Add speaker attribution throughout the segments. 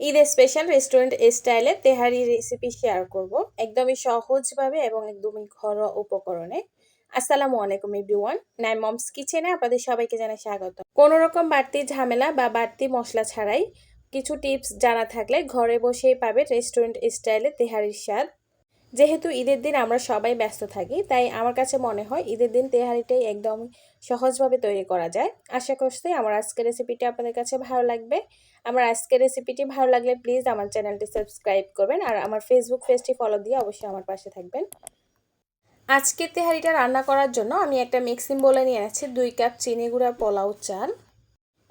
Speaker 1: ঈদের special restaurant স্টাইলে তেহারি recipe share করব। একদমই সহজভাবে এবং একদমই ঘরোয়া উপকরণে। আসসালামু আলাইকুম এভরিওয়ান নাই মমস কিচেনে আপনাদের সবাইকে জানাই স্বাগত। কোনো রকম বাড়তি ঝামেলা বা বাড়তি মশলা ছাড়াই কিছু টিপস জানা থাকলে ঘরে বসেই পাবে রেস্টুরেন্ট স্টাইলে তেহারির স্বাদ। যেহেতু ঈদের দিন আমরা সবাই ব্যস্ত থাকি, তাই আমার কাছে মনে হয় ঈদের দিন তেহারিটাই একদম সহজভাবে তৈরি করা যায়। আশা করছি আমার আজকের রেসিপিটি আপনাদের কাছে ভালো লাগবে। আমার আজকের রেসিপিটি ভালো লাগলে প্লিজ আমার চ্যানেলটি সাবস্ক্রাইব করবেন আর আমার ফেসবুক পেজটি ফলো দিয়ে অবশ্যই আমার পাশে থাকবেন। আজকে তেহারিটা রান্না করার জন্য আমি একটা মিক্সিং বলে নিয়ে আছি দুই কাপ চিনি গুঁড়া পোলাও চাল।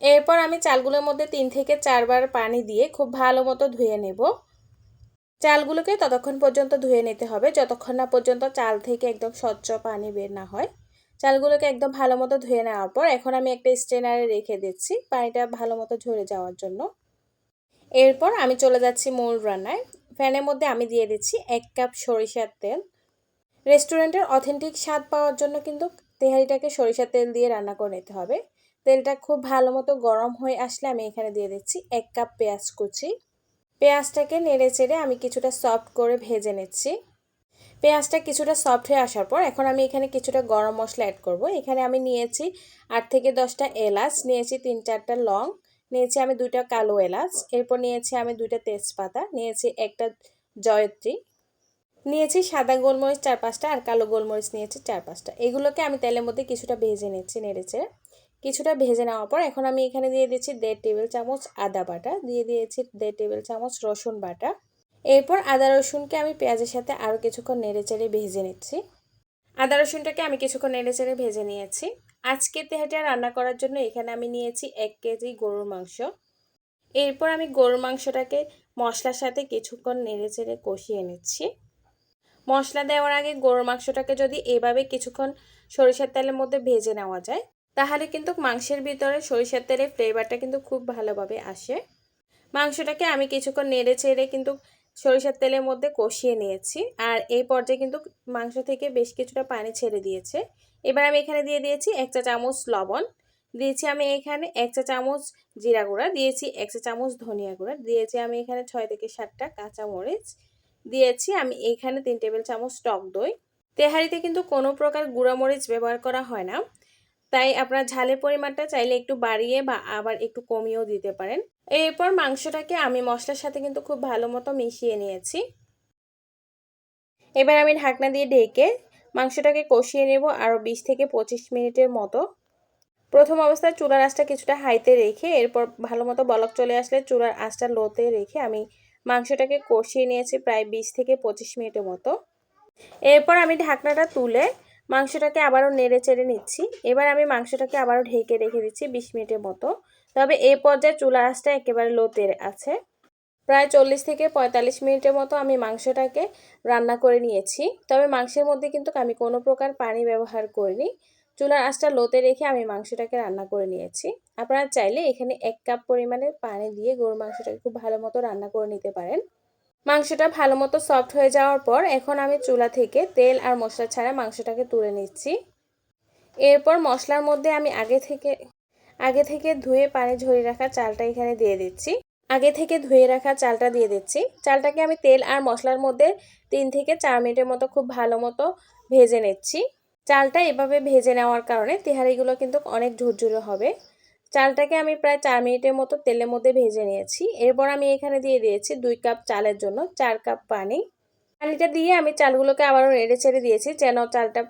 Speaker 1: এরপর আমি চালগুলোর মধ্যে তিন থেকে চারবার পানি দিয়ে খুব ভালো মতো ধুয়ে নেব। চালগুলোকে ততক্ষণ পর্যন্ত ধুয়ে নিতে হবে। যতক্ষণ না পর্যন্ত চাল থেকে একদম স্বচ্ছ পানি বের না হয়। চালগুলোকে একদম ভালো মতো ধুয়ে নেওয়ার পর এখন আমি একটা স্ট্রেনারে রেখে দিচ্ছি পানিটা ভালো মতো ঝরে যাওয়ার জন্য। এরপর আমি চলে যাচ্ছি মূল রান্নায়। ফ্যানের মধ্যে আমি দিয়ে দিচ্ছি এক কাপ সরিষার তেল। রেস্টুরেন্টের অথেন্টিক স্বাদ পাওয়ার জন্য কিন্তু তেহারিটাকে সরিষার তেল দিয়ে রান্না করে নিতে হবে। তেলটা খুব ভালো মতো গরম হয়ে আসলে আমি এখানে দিয়ে দিচ্ছি এক কাপ পেঁয়াজ কুচি। পেঁয়াজটাকে নেড়ে চেড়ে আমি কিছুটা সফট করে ভেজে নিচ্ছি। পেঁয়াজটা কিছুটা সফট হয়ে আসার পর এখন আমি এখানে কিছুটা গরম মশলা অ্যাড করব। এখানে আমি নিয়েছি আট থেকে দশটা এলাচ, নিয়েছি তিন চারটা লং, নিয়েছি আমি দুইটা কালো এলাচ, এরপর নিয়েছি আমি দুইটা তেজপাতা, নিয়েছি একটা জয়ত্রী, নিয়েছি সাদা গোলমরিচ চার পাঁচটা আর কালো গোলমরিচ নিয়েছি চার পাঁচটা। এগুলোকে আমি তেলের মধ্যে কিছুটা ভেজে নিচ্ছি নেড়েছে কিছুটা ভেজে নেওয়ার পর এখন আমি এখানে দিয়ে দিচ্ছি দেড় টেবিল চামচ আদা বাটা, দিয়ে দিয়েছি দেড় টেবিল চামচ রসুন বাটা। এরপর আদা রসুনকে আমি পেঁয়াজের সাথে আরও কিছুক্ষণ নেড়ে চেড়ে ভেজে নিচ্ছি। আদা রসুনটাকে আমি কিছুক্ষণ নেড়ে চেড়ে ভেজে নিয়েছি। আজকে তেহাটা রান্না করার জন্য এখানে আমি নিয়েছি এক কেজি গরুর মাংস। এরপর আমি গরুর মাংসটাকে মশলার সাথে কিছুক্ষণ নেড়ে চেড়ে কষিয়ে নিচ্ছি। মশলা দেওয়ার আগে গরুর মাংসটাকে যদি এভাবে কিছুক্ষণ সরিষার তেলের মধ্যে ভেজে নেওয়া যায় তাহলে কিন্তু মাংসের ভিতরে সরিষার তেলের ফ্লেভারটা কিন্তু খুব ভালোভাবে আসে। মাংসটাকে আমি কিছুক্ষণ নেড়ে চেড়ে কিন্তু সরিষার তেলের মধ্যে কষিয়ে নিয়েছি। আর এই পর্যায়ে কিন্তু মাংস থেকে বেশ কিছুটা পানি ছেড়ে দিয়েছে। এবার আমি এখানে দিয়ে দিয়েছি এক চা চামচ লবণ। দিয়েছি আমি এখানে এক চা চামচ জিরা গুঁড়া। দিয়েছি এক চা চামচ ধনিয়া গুঁড়া। দিয়েছি আমি এখানে ছয় থেকে সাতটা কাঁচামরিচ দিয়েছি আমি এখানে তিন টেবিল চামচ টক দই। তেহারিতে কিন্তু কোনো প্রকার গুঁড়ামরিচ ব্যবহার করা হয় না। তাই আপনার ঝালের পরিমাণটা চাইলে একটু বাড়িয়ে বা আবার একটু কমিয়েও দিতে পারেন। এরপর মাংসটাকে আমি মশলার সাথে কিন্তু খুব ভালো মতো মিশিয়ে নিয়েছি। এবার আমি ঢাকনা দিয়ে ঢেকে মাংসটাকে কষিয়ে নেব আরও বিশ থেকে পঁচিশ মিনিটের মতো। প্রথম অবস্থায় চুলার আঁচটা কিছুটা হাইতে রেখে এরপর ভালো মতো বলক চলে আসলে চুলার আঁচটা লোতে রেখে আমি মাংসটাকে কষিয়ে নিয়েছি প্রায় বিশ থেকে পঁচিশ মিনিটের মতো। এরপর আমি ঢাকনাটা তুলে মাংসটাকে আবারও নেড়ে চেড়ে নিচ্ছি। এবার আমি মাংসটাকে আবারও ঢেকে রেখে দিচ্ছি বিশ মিনিটের মতো। তবে এ পর্যায়ে চুলা আঁচটা একেবারে লোতে আছে। প্রায় চল্লিশ থেকে পঁয়তাল্লিশ মিনিটের মতো আমি মাংসটাকে রান্না করে নিয়েছি। তবে মাংসের মধ্যে কিন্তু আমি কোনো প্রকার পানি ব্যবহার করিনি। চুলার আঁচটা লোতে রেখে আমি মাংসটাকে রান্না করে নিয়েছি। আপনারা চাইলে এখানে এক কাপ পরিমাণে পানি দিয়ে গরুর মাংসটাকে খুব ভালো মতো রান্না করে নিতে পারেন। মাংসটা ভালো মতো সফট হয়ে যাওয়ার পর এখন আমি চুলা থেকে তেল আর মশলা ছাড়া মাংসটাকে তুলে নিচ্ছি। এরপর মশলার মধ্যে আমি আগে থেকে আগে থেকে ধুয়ে পানি ঝরিয়ে রাখা চালটা এখানে দিয়ে দিচ্ছি। আগে থেকে ধুয়ে রাখা চালটা দিয়ে দিচ্ছি। চালটাকে আমি তেল আর মশলার মধ্যে তিন থেকে চার মিনিটের মতো খুব ভালো মতো ভেজে নিচ্ছি। চালটা এভাবে ভেজে নেওয়ার কারণে তেহারিগুলো কিন্তু অনেক ঝুরঝুরে হবে। চালটাকে আমি প্রায় চার মিনিটের মতো তেলের মধ্যে ভেজে নিয়েছি। এরপর আমি এখানে দিয়ে দিয়েছি দুই কাপ চালের জন্য চার কাপ পানি। পানিটা দিয়ে আমি চালগুলোকে আবারও নেড়ে ছেড়ে দিয়েছি যেন চালটা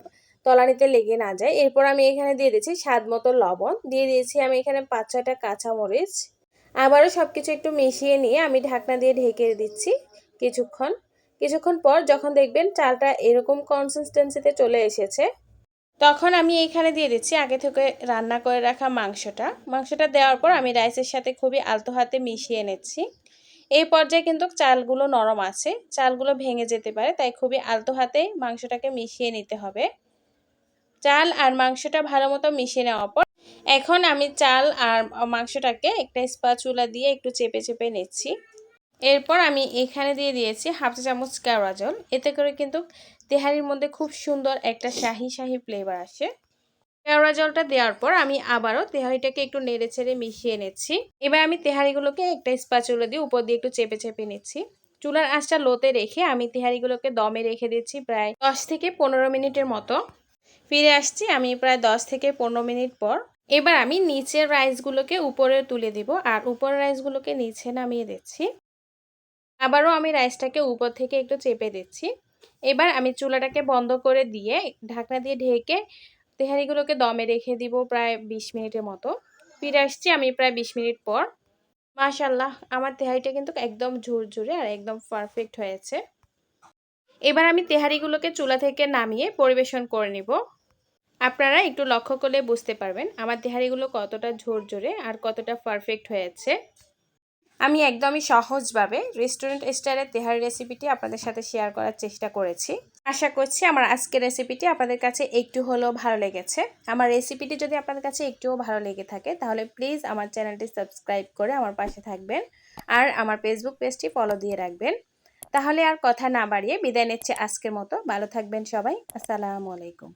Speaker 1: তলানিতে লেগে না যায়। এরপর আমি এখানে দিয়ে দিয়েছি স্বাদ মতো লবণ। দিয়ে দিয়েছি আমি এখানে পাঁচ ছয়টা কাঁচামরিচ। আবারও সব কিছু একটু মিশিয়ে নিয়ে আমি ঢাকনা দিয়ে ঢেকে দিচ্ছি কিছুক্ষণ। কিছুক্ষণ পর যখন দেখবেন চালটা এরকম কনসিস্টেন্সিতে চলে এসেছে তখন আমি এইখানে দিয়ে দিচ্ছি আগে থেকে রান্না করে রাখা মাংসটা। মাংসটা দেওয়ার পর আমি রাইসের সাথে খুবই আলতো হাতে মিশিয়ে নিচ্ছি। এই পর্যায়ে কিন্তু চালগুলো নরম আছে, চালগুলো ভেঙে যেতে পারে, তাই খুবই আলতো হাতে মাংসটাকে মিশিয়ে নিতে হবে। চাল আর মাংসটা ভালো মতো মিশিয়ে নেওয়ার পর এখন আমি চাল আর মাংসটাকে একটা স্পাচুলা দিয়ে একটু চেপে চেপে নিচ্ছি। এরপর আমি এখানে দিয়ে দিয়েছি হাফ চা চামচ কেওড়া জল। এতে করে কিন্তু তেহারির মধ্যে খুব সুন্দর একটা শাহি শাহি ফ্লেভার আসে। কেওড়া জলটা দেওয়ার পর আমি আবারও তেহারিটাকে একটু নেড়ে ছেড়ে মিশিয়ে নিচ্ছি। এবার আমি তেহারিগুলোকে একটা স্পাচুলো দিয়ে উপর দিয়ে একটু চেপে চেপে নিচ্ছি। চুলার আঁচটা লোতে রেখে আমি তেহারিগুলোকে দমে রেখে দিচ্ছি প্রায় দশ থেকে পনেরো মিনিটের মতো। ফিরে আসছি আমি প্রায় দশ থেকে পনেরো মিনিট পর। এবার আমি নিচের রাইসগুলোকে উপরে তুলে দিব আর উপরের রাইসগুলোকে নিচে নামিয়ে দিচ্ছি। আবারও আমি রাইসটাকে উপর থেকে একটু চেপে দিচ্ছি। এবার আমি চুলাটাকে বন্ধ করে দিয়ে ঢাকনা দিয়ে ঢেকে তেহারিগুলোকে দমে রেখে দিব প্রায় বিশ মিনিটের মতো। ফিরে আসছি আমি প্রায় বিশ মিনিট পর। মাশাল্লাহ আমার তেহারিটা কিন্তু একদম ঝুরঝুরে আর একদম পারফেক্ট হয়েছে। এবার আমি তেহারিগুলোকে চুলা থেকে নামিয়ে পরিবেশন করে নিব। আপনারা একটু লক্ষ্য করলে বুঝতে পারবেন আমার তেহারিগুলো কতটা ঝোরঝোরে আর কতটা পারফেক্ট হয়েছে। আমি একদমই সহজভাবে রেস্টুরেন্ট স্টাইলের তেহারি রেসিপিটি আপনাদের সাথে শেয়ার করার চেষ্টা করেছি। আশা করছি আমার আজকের রেসিপিটি আপনাদের কাছে একটু হলেও ভালো লেগেছে। আমার রেসিপিটি যদি আপনাদের কাছে একটুও ভালো লেগে থাকে, তাহলে প্লিজ আমার চ্যানেলটি সাবস্ক্রাইব করে আমার পাশে থাকবেন আর আমার ফেসবুক পেজটি ফলো দিয়ে রাখবেন। তাহলে আর কথা না বাড়িয়ে বিদায় নিচ্ছে আজকের মতো। ভালো থাকবেন সবাই। আসসালামু আলাইকুম।